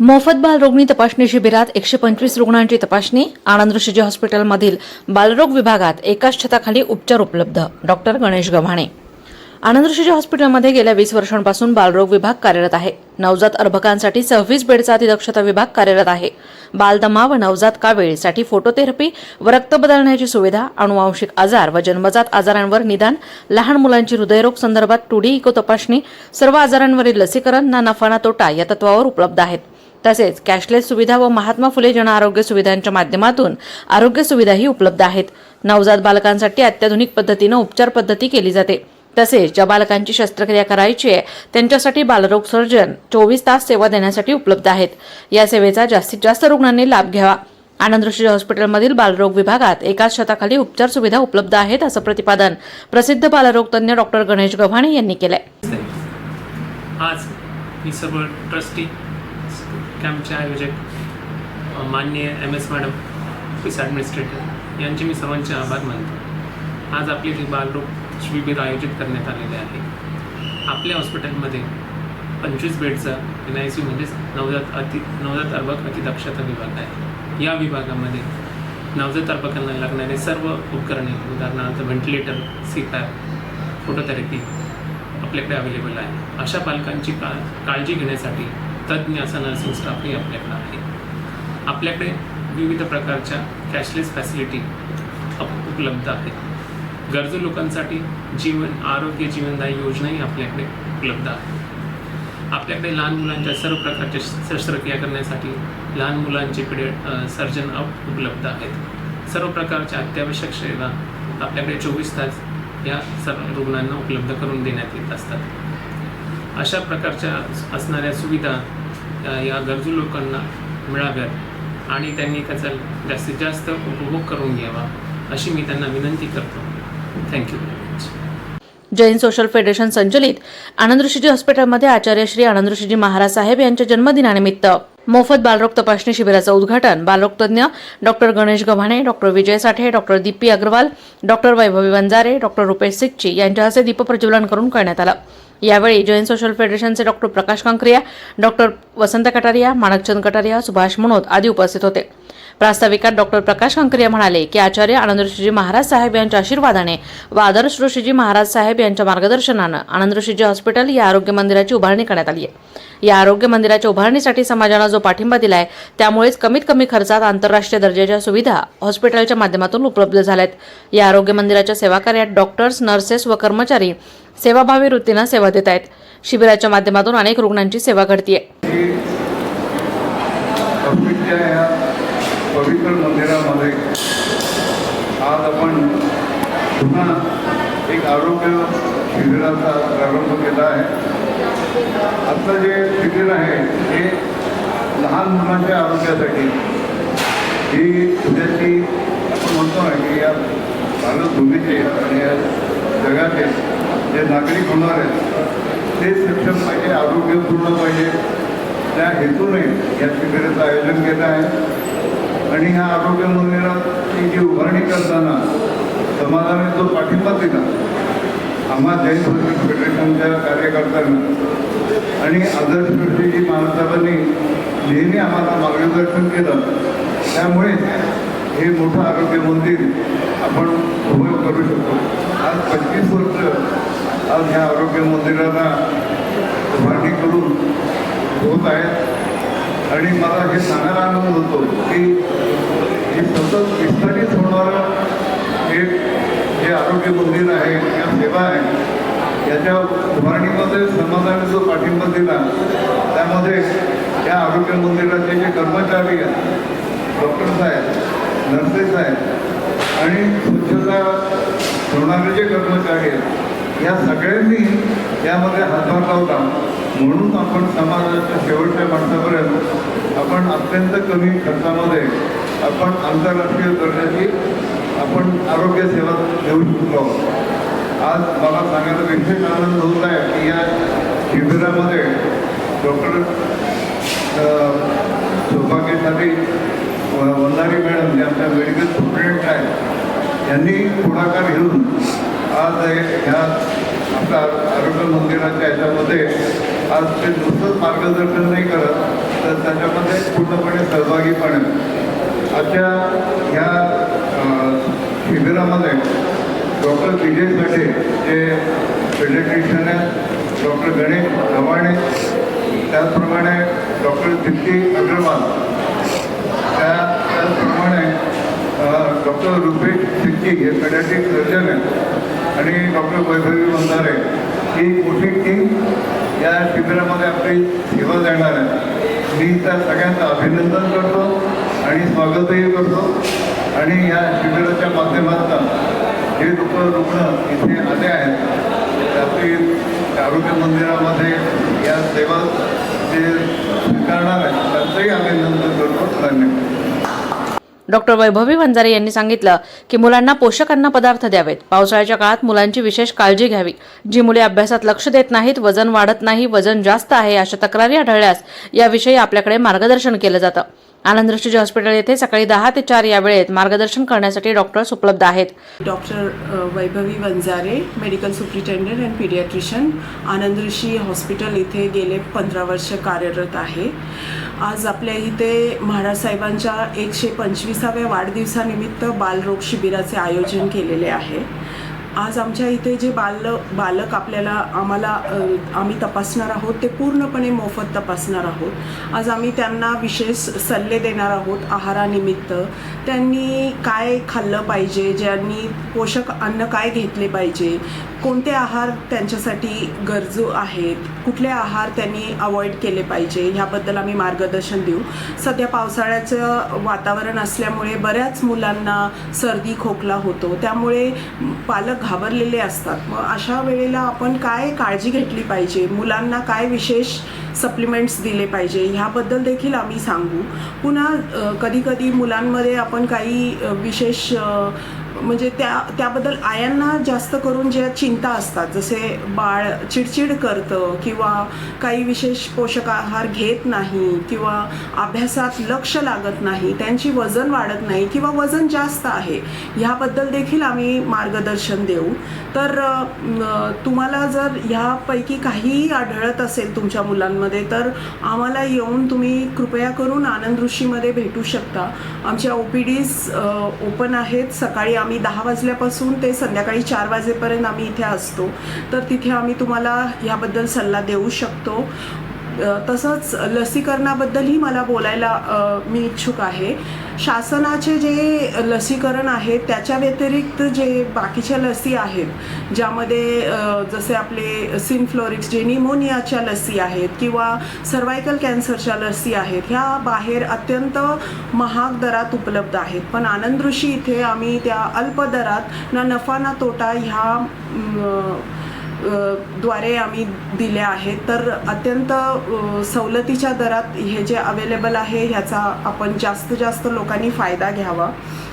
मोफत बालरोगणी तपासणी शिबिरात एकशे पंचवीस रुग्णांची तपासणी आनंद ऋषीजी हॉस्पिटलमधील बालरोग विभागात एकाच छताखाली उपचार उपलब्ध. डॉक्टर गणेश गव्हाणे. आनंद ऋषीजी हॉस्पिटलमध्ये गेल्या वीस वर्षांपासून बालरोग विभाग कार्यरत आहे. नवजात अर्भकांसाठी सव्वीस बेडचा अतिदक्षता विभाग कार्यरत आहे. बालदमा व नवजात कावेळीसाठी फोटोथेरपी व रक्त बदलण्याची सुविधा अनुवांशिक आजार व जन्मजात आजारांवर निदान लहान मुलांची हृदयरोग संदर्भात टुडी इको तपासणी सर्व आजारांवरील लसीकरण ना नफा ना तोटा या तत्वावर उपलब्ध आहेत. तसेच कॅशलेस सुविधा व महात्मा फुले जन आरोग्य सुविधांच्या माध्यमातून आरोग्य सुविधाही उपलब्ध आहेत. नवजात बालकांसाठी अत्याधुनिक पद्धतीनं उपचार पद्धती केली जाते. तसेच ज्या बालकांची शस्त्रक्रिया करायची आहे त्यांच्यासाठी बालरोग सर्जन चोवीस तास सेवा देण्यासाठी उपलब्ध आहेत. या सेवेचा जास्तीत जास्त रुग्णांनी लाभ घ्यावा. आनंद ऋषी हॉस्पिटलमधील बालरोग विभागात एकाच छताखाली उपचार सुविधा उपलब्ध आहेत असं प्रतिपादन प्रसिद्ध बालरोग तज्ज्ञ डॉक्टर गणेश गव्हाणे यांनी केलंय. आज मी सर्व ट्रस्टी कॅम्पचे आयोजक माननीय M S madam office administrator यांचे मी सर्वांचे आभार मानतो. आज आपले जे बालरोग शिबिर आयोजित करण्यात आलेले आहे. आपल्या हॉस्पिटलमध्ये पंचवीस बेडचा एन आय सी म्हणजेच नवजात अति नवजात अर्भक अतिदक्षता विभाग आहे. या विभागामध्ये नवजात अर्भकांना लागणारे सर्व उपकरणे उदाहरणार्थ व्हेंटिलेटर सी पॅप फोटोथेरपी आपल्याकडे अवेलेबल आहे. अशा पालकांची का काळजी घेण्यासाठी तज्ज्ञ असा नर्सिंग स्टाफही आपल्याकडे आहे. आपल्याकडे विविध प्रकारच्या कॅशलेस फॅसिलिटी उपलब्ध आहेत. गरजू लोकांसाठी जीवन आरोग्य जीवनदायी योजनाही आपल्याकडे उपलब्ध आहे आपल्याकडे लहान मुलांच्या सर्व प्रकारच्या शस्त्रक्रिया करण्यासाठी लहान मुलांचे सर्जन अप उपलब्ध आहेत. सर्व प्रकारच्या अत्यावश्यक सेवा आपल्याकडे चोवीस तास या सर्व रुग्णांना उपलब्ध करून देण्यात येत असतात. अशा प्रकारच्या असणाऱ्या सुविधा या गरजू लोकांना मिळाव्यात आणि त्यांनी त्याचा जास्तीत जास्त उपभोग करून घ्यावा अशी मी त्यांना विनंती करतो. Thank you very much Jain social federation संचलित आनंद ऋषीजी हॉस्पिटलमध्ये आचार्य श्री आनंद ऋषीजी महाराज साहेब यांच्या जन्मदिनानिमित्त मोफत बालरोग तपासणी शिबिराचं उद्घाटन. बालरोगतज्ञ doctor Ganesh Gavhane doctor Vijay Sathe doctor Deepti Agrawal doctor Vaibhavi Vanjare doctor Rupesh Sikchi यांच्या हस्ते दीपप्रज्वलन करून करण्यात आलं. यावेळी जैन सोशल फेडरेशनचे डॉक्टर प्रकाश कांकरिया डॉक्टर वसंत कटारिया माणकचंद कटारिया सुभाष मनोत आदी उपस्थित होते. प्रास्ताविकात डॉक्टर प्रकाश कांकरिया म्हणाले की आचार्य आनंदऋषीजी महाराज साहेब यांच्या आशीर्वादाने व आदर्श ऋषीजी महाराज साहेब यांच्या मार्गदर्शनानं आनंद ऋषीजी हॉस्पिटल या आरोग्य मंदिराची उभारणी करण्यात आली आहे. या आरोग्य मंदिराच्या उभारणीसाठी समाजानं जो पाठिंबा दिलाय त्यामुळेच कमीत कमी खर्चात आंतरराष्ट्रीय दर्जाच्या सुविधा हॉस्पिटलच्या माध्यमातून उपलब्ध झाल्या आहेत या आरोग्य मंदिराच्या सेवाकार्यात डॉक्टर्स नर्सेस व कर्मचारी सेवाभावी वृत्तीनं सेवा देत आहेत. शिबिराच्या माध्यमातून अनेक रुग्णांची सेवा घडतीये. पवित्र मंदिरामध्ये आज आपण पुन्हा एक आरोग्य शिबिराचा प्रारंभ केला आहे. आजचं जे शिबिर आहे हे लहान मुलांच्या आरोग्यासाठी ही उद्याची आपण म्हणतो आहे की या भारतभूमीचे आणि या जगाचे जे नागरिक होणार आहेत ते सक्षम पाहिजे आरोग्यपूर्ण पाहिजे. त्या हेतूने या शिबिराचं आयोजन केलं आहे. आणि ह्या आरोग्य मंदिराची जी उभारणी करताना समाजाने जो पाठिंबा दिला आम्हा जैन सोशल फेडरेशनच्या कार्यकर्त्यांना आणि आदर्श कृषीजी महाराजांनी नेहमी आम्हाला मार्गदर्शन केलं. त्यामुळे हे मोठं आरोग्य मंदिर आपण उभं करू शकतो. आज पंचवीस वर्ष आज ह्या आरोग्य मंदिराला उभारणी करून होत आहेत आणि मला हे सांगायला आनंद होतो की हे सतत विस्तारित होणारं एक जे आरोग्य मंदिर आहे या सेवा आहे याच्या उभारणीमध्ये समाजाने जो पाठिंबा दिला त्यामध्ये या आरोग्य मंदिराचे जे कर्मचारी आहेत डॉक्टर्स आहेत नर्सेस आहेत आणि स्वच्छता ठेवणारे जे कर्मचारी आहेत या सगळ्यांनी यामध्ये हातभार लावला. म्हणून आपण समाजाच्या शेवटच्या माणसापर्यंत आपण अत्यंत कमी खर्चामध्ये आपण आंतरराष्ट्रीय दर्जाची आपण आरोग्य सेवा देऊ शकलो आज मला सांगायला विशेष आनंद होत आहे की या शिबिरामध्ये डॉक्टर सौभाग्यशाली वंदारी मॅडम जे आमच्या मेडिकल स्टुडंट आहेत यांनी पुढाकार घेऊन आज ह्या आपल्या आरोग्य मंदिराच्या याच्यामध्ये आज ते नुसतंच मार्गदर्शन नाही करत तर त्याच्यामध्ये पूर्णपणे सहभागीपणे आजच्या ह्या शिबिरामध्ये डॉक्टर विजय साठे जे पेडिट्रिशियन आहेत डॉक्टर गणेश गव्हाणे त्याचप्रमाणे डॉक्टर दिप्ती अग्रवाल त्या त्याचप्रमाणे डॉक्टर रुपेश सिक्की हे पेडॅटिक सर्जन आहेत. आणि डॉक्टर वैभवी वंजारे ही मोठी टीम या शिबिरामध्ये आपली सेवा देणार आहे. मी त्या सगळ्यांचं अभिनंदन करतो आणि स्वागतही करतो. आणि या शिबिराच्या माध्यमातून जे लोक रुग्ण इथे आले आहेत त्यातील आरोग्य मंदिरामध्ये या सेवा जे स्वीकारणार आहेत त्यांचंही अभिनंदन करतो. धन्यवाद. डॉक्टर वैभवी वंजारे यांनी सांगितलं की मुलांना पोषक अन्न पदार्थ द्यावेत. पावसाळ्याच्या काळात मुलांची विशेष काळजी घ्यावी. जी मुले अभ्यासात लक्ष देत नाहीत वजन वाढत नाही वजन जास्त आहे अशा तक्रारी आढळल्यास याविषयी आपल्याकडे मार्गदर्शन केलं जातं. आनंद दृष्टीचे हॉस्पिटल येथे सकाळी दहा ते चार या वेळेत मार्गदर्शन करण्यासाठी डॉक्टर्स उपलब्ध आहेत. Doctor Vaibhavi Vanjare medical superintendent and paediatrician Anand Rishi hospital इथे गेले पंधरा वर्ष कार्यरत आहे. आज आपल्या इथे महाराज साहेबांच्या एकशे पंचवीसाव्या वाढदिवसानिमित्त बालरोग शिबिराचे आयोजन केलेले आहे. आज आमच्या इथे जे बाल बालक आपल्याला आम्हाला आम्ही तपासणार आहोत ते पूर्णपणे मोफत तपासणार आहोत. आज आम्ही त्यांना विशेष सल्ले देणार आहोत आहारानिमित्त. त्यांनी काय खाल्लं पाहिजे ज्यांनी पोषक अन्न काय घेतले पाहिजे कोणते आहार त्यांच्यासाठी गरजू आहेत कुठले आहार त्यांनी अवॉइड केले पाहिजे ह्याबद्दल आम्ही मार्गदर्शन देऊ. सध्या पावसाळ्याचं वातावरण असल्यामुळे बऱ्याच मुलांना सर्दी खोकला होतो. त्यामुळे पालक घाबरलेले असतात. मग अशा वेळेला आपण काय काळजी घेतली पाहिजे? मुलांना काय विशेष सप्लिमेंट्स दिले पाहिजे? ह्याबद्दल देखील आम्ही सांगू. पुन्हा कधीकधी मुलांमध्ये आपण काही विशेष म्हणजे त्या त्याबद्दल आयांना जास्त करून ज्या चिंता असतात जसे बाळ चिडचिड करतं किंवा काही विशेष पोषक आहार घेत नाही किंवा अभ्यासात लक्ष लागत नाही त्यांची वजन वाढत नाही किंवा वजन जास्त आहे ह्याबद्दल देखील आम्ही मार्गदर्शन देऊ. तर तुम्हाला जर ह्यापैकी काहीही आढळत असेल तुमच्या मुलांमध्ये तर आम्हाला येऊन तुम्ही कृपया करून आनंद ऋषीमध्ये भेटू शकता. आमच्या ओ पी डीज ओपन आहेत सकाळी आम्ही दहा वाजल्यापासून ते संध्याकाळी चार वाजेपर्यंत आम्ही इथे असतो. तर तिथे आम्ही तुम्हाला ह्याबद्दल सल्ला देऊ शकतो. तसंच लसीकरणाबद्दलही मला बोलायला मी इच्छुक आहे. शासनाचे जे लसीकरण आहे त्याच्या व्यतिरिक्त जे बाकीच्या लसी आहेत ज्यामध्ये जसे आपले सिनफ्लोरिक्स जे निमोनियाच्या लसी आहेत किंवा सर्वायकल कॅन्सरच्या लसी आहेत ह्या बाहेर अत्यंत महाग दरात उपलब्ध आहेत. पण आनंद ऋषी इथे आम्ही त्या अल्प दरात ना नफा ना तोटा ह्या द्वारे आम्ही दिल्या आहेत. तर अत्यंत सवलतीच्या दरात हे जे अवेलेबल आहे ह्याचा आपण जास्त जास्त लोकांनी फायदा घ्यावा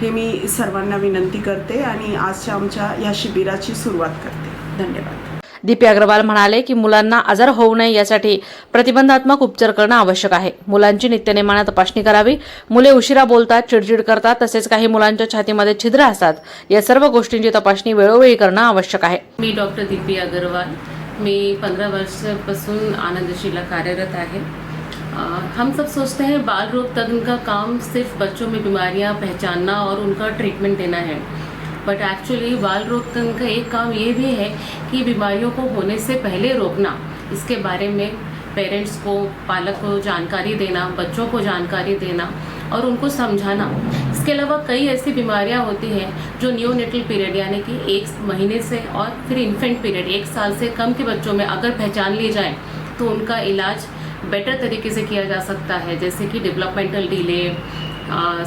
हे मी सर्वांना विनंती करते आणि आजच्या आमच्या या शिबिराची सुरुवात करते. धन्यवाद. दीपी अग्रवाल म्हणाले की मुलांना आजार होऊ नये यासाठी प्रतिबंधात्मक उपचार करणं आवश्यक आहे. मुलांची नित्यनेमाने तपासणी करावी. मुले उशिरा बोलतात चिडचिड करतात तसेच काही मुलांच्या छातीमध्ये छिद्र असतात. या सर्व गोष्टींची तपासणी वेळोवेळी करणं आवश्यक आहे. मी डॉक्टर दीपी अग्रवाल. मी पंद्रह वर्षापासून आनंदशिला कार्यरत आहे. हम सब सोचते हैं. बाल रोग तज्ञ का काम सिर्फ बच्चों में बीमारियां पहचानना और उनका ट्रीटमेंट देना है. बट एक्चुअली बाल तज्ञ का एक काम ये भी है कि बीमारियों को होने से पहले रोकना। इसके बारे में पेरेंट्स को, पालक को जानकारी देना, बच्चों को जानकारी देना और उनको समझाना। इसके अलावा कई ऐसी बीमारियाँ होती हैं जो न्यूनेटल पीरियड यानी कि एक महीने से और फिर इन्फेंट पीरियड एक साल से कम के बच्चों में अगर पहचान ली जाए तो उनका इलाज बेटर तरीके से किया जा सकता है। जैसे कि developmental delay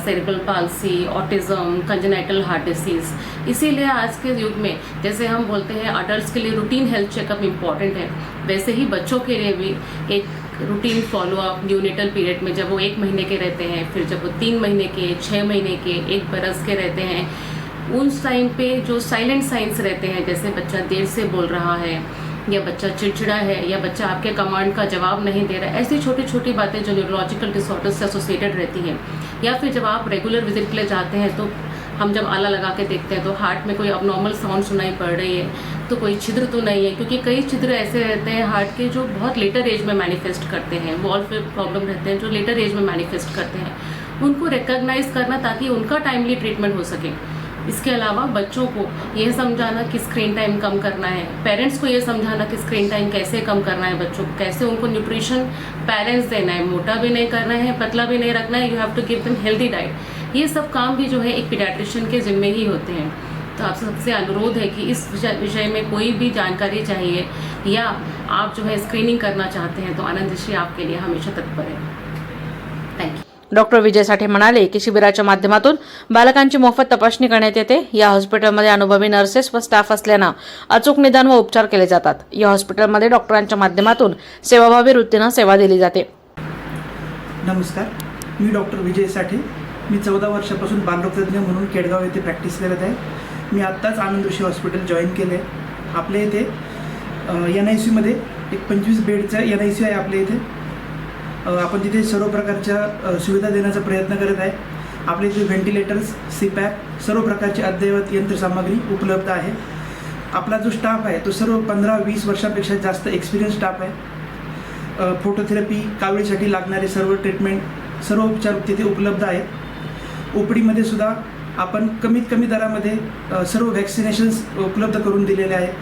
cerebral palsy autism congenital heart disease इसीलिए आज के युग में, जैसे हम बोलते हैं अडल्ट के लिए रूटीन हेल्थ चेकअप इंपॉर्टेंट है। वैसे ही बच्चों के लिए भी एक रूटीन फॉलोअप न्यूनेटल पीरियड में जब वो एक महीने के रहते हैं, फिर जब वो तीन महीने के छः महीने के, एक बरस के रहते हैं, उन टाइम पे जो साइलेंट साइंस रहते हैं, जैसे बच्चा देर से बोल रहा है, या बच्चा चिड़चिड़ा है, या बच्चा आपके कमांड का जवाब नहीं दे रहा है ऐसी छोटी छोटी बातें जो न्यूरोलॉजिकल डिसऑर्डर से एसोसिएटेड रहती हैं। या फिर जब आप रेगुलर विज़िट के लिए जाते हैं तो हम जब आला लगा के देखते हैं तो हार्ट में कोई अबनॉर्मल साउंड सुनाई पड़ रही है तो कोई छिद्र तो नहीं है, क्योंकि कई छिद्र ऐसे रहते हैं हार्ट के जो बहुत लेटर एज में मैनिफेस्ट करते हैं वॉल पे प्रॉब्लम रहते हैं, जो लेटर एज में मैनिफेस्ट करते हैं। उनको रिकग्नाइज करना ताकि उनका टाइमली ट्रीटमेंट हो सके। इसके अलावा बच्चों को ये समझाना कि स्क्रीन टाइम कम करना है। पेरेंट्स को ये समझाना कि स्क्रीन टाइम कैसे कम करना है बच्चों को, कैसे उनको न्यूट्रिशन बैलेंस देना है। मोटा भी नहीं करना है, पतला भी नहीं रखना है you have to give them healthy diet ये सब काम भी जो है एक पीडियाट्रिशियन के जिम्मे ही होते हैं। तो आप सबसे अनुरोध है कि इस विषय में कोई भी जानकारी चाहिए या आप जो है स्क्रीनिंग करना चाहते हैं तो आनंद ऋषि आपके लिए हमेशा तत्पर है। डॉक्टर विजय साठे म्हणाले की शिबिराच्या माध्यमातून बालकांची मोफत तपासणी करण्यात येते. या हॉस्पिटलमध्ये अनुभवी नर्सेस व स्टाफ असल्यानं अचूक निदान व उपचार केले जातात. या हॉस्पिटलमध्ये डॉक्टरांच्या माध्यमातून सेवाभावी वृत्तीनं सेवा दिली जाते. नमस्कार. मी डॉक्टर विजय साठे. मी चौदा वर्षापासून बालरोगतज्ञ म्हणून केडगाव येथे प्रॅक्टिस करत आहे. मी आत्ताच आनंद ऋषी हॉस्पिटल जॉईन केले आहे आपल्या इथे एन आय सीमध्ये एक पंचवीस बेडचं एन आय सी आहे आपल्या इथे. आपण तिथे सर्व प्रकारच्या सुविधा देण्याचा प्रयत्न करत आहे. आपल्या इथे व्हेंटिलेटर्स सीपॅप सर्व प्रकारची अद्ययावत यंत्रसामग्री उपलब्ध आहे. आपला जो स्टाफ आहे तो सर्व पंधरा वीस वर्षापेक्षा जास्त एक्सपिरियन्स स्टाफ आहे. फोटोथेरपी कावळीसाठी लागणारे सर्व ट्रीटमेंट सर्व उपचार तिथे उपलब्ध आहेत. ओपडीमध्ये सुद्धा आपण कमीत कमी दरामध्ये सर्व व्हॅक्सिनेशन्स उपलब्ध करून दिलेले आहेत.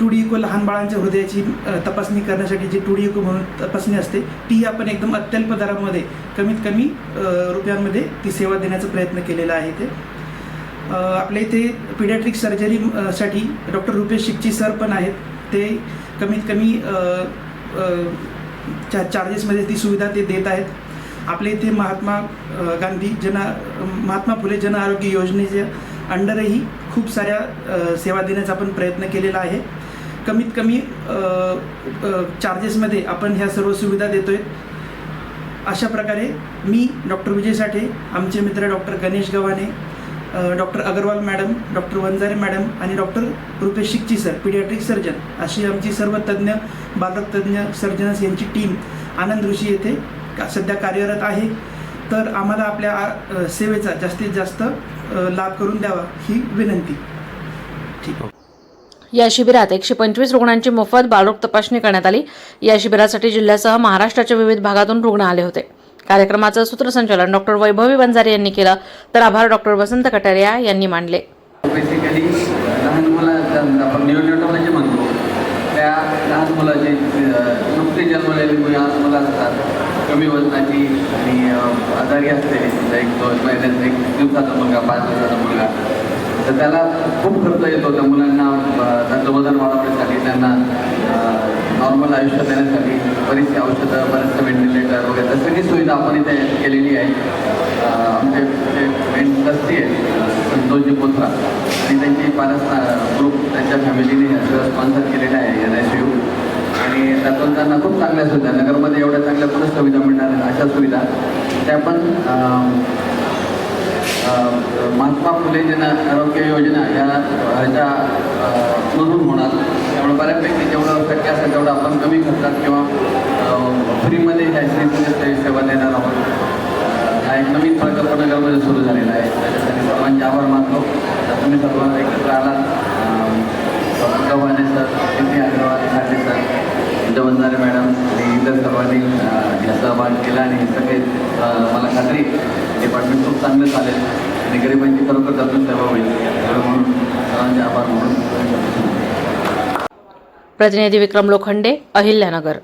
टू डी इको लहान बाळांच्या हृदयाची तपासणी करण्यासाठी जी टू डी इको म्हणून तपासणी असते ती आपण एकदम अत्यल्प दरामध्ये कमीत कमी रुपयांमध्ये ती सेवा देण्याचा प्रयत्न केलेला आहे ते आपल्या इथे पिडॅट्रिक सर्जरीसाठी डॉक्टर रुपेश शिकची सर पण आहेत. ते कमीत कमी चा चार्जेसमध्ये ती सुविधा ते देत आहेत. आपल्या इथे महात्मा गांधी जन महात्मा फुले जन आरोग्य योजनेच्या अंडरही खूप साऱ्या सेवा देण्याचा आपण प्रयत्न केलेला आहे. कमीत कमी चार्जेसमध्ये आपण ह्या सर्व सुविधा देतोय. अशा प्रकारे मी डॉक्टर विजय साठे आमचे मित्र doctor Ganesh Gavhane doctor Agarwal madam doctor Wanjare madam आणि doctor Rupesh Shikchi sir paediatric surgeon अशी आमची सर्व तज्ज्ञ बालक तज्ज्ञ सर्जन्स यांची टीम आनंद ऋषी येथे का सध्या कार्यरत आहे. तर आम्हाला आपल्या सेवेचा जास्तीत जास्त लाभ करून द्यावा ही विनंती. ठीक. या शिबिरात एकशे पंचवीस रुग्णांची मोफत बालरोग तपासणी करण्यात आली. या शिबिरासाठी जिल्ह्यासह महाराष्ट्राच्या विविध भागातून रुग्ण आले होते. कार्यक्रमाचं सूत्रसंचालन डॉक्टर वैभवी बंजारे यांनी केलं. तर आभार डॉक्टर वसंत कटारिया यांनी मांडले. बेसिकली लहान मुलं आपण न्यूनोटॉलॉजी म्हणतो. त्या लहान मुलाचे नुकते जन्मलेली मुलं मुलं असतात. कमी वजनाची आणि आजारी असते. समजा एक दोन महिन्यात एक दिवसाचा मुलगा पाच दिवसाचा मुलगा. तर त्याला खूप खर्च येतो त्या मुलांना त्यांचं वजन वाढवण्यासाठी त्यांना नॉर्मल आयुष्य देण्यासाठी बरीचशी औषधं बरेचसे व्हेंटिलेटर वगैरे तर सगळी सुविधा आपण इथे केलेली आहे. आमचे जे ट्रस्टी आहेत संतोषजी कोथरा आणि त्यांची पालक ग्रुप त्यांच्या फॅमिलीने हे स्पॉन्सर केलेलं आहे एन एस यू. आणि त्यातून त्यांना खूप चांगल्या सुविधा नगरमध्ये एवढ्या चांगल्या कुठं सुविधा मिळणार अशा सुविधा. त्या पण महात्मा फुले जन आरोग्य योजना या ह्याच्या मधून होणार. त्यामुळे बऱ्यापैकी जेवढं शक्य असेल तेवढं आपण कमी खर्चात किंवा फ्रीमध्ये ह्या सेवा देणार आहोत. हा एक नवीन प्रकल्प नगरमध्ये सुरू झालेला आहे. त्याच्यासाठी सर्वांचे आभार मानतो. तर तुम्ही सर्वांना एकत्र आलात. गव्हाणे सर अग्रवाल खाते सर. जवंजारे मॅडम आणि इतर सर्वांनी अं, सहभाग केला आणि हे सगळे मला खात्री डिपार्टमेंट खूप चांगलं चालेल. आणि गरिबांची खरोखर त्यातून सेवा होईल. म्हणून सर्वांचे आभार म्हणून प्रतिनिधी विक्रम लोखंडे अहिल्यानगर.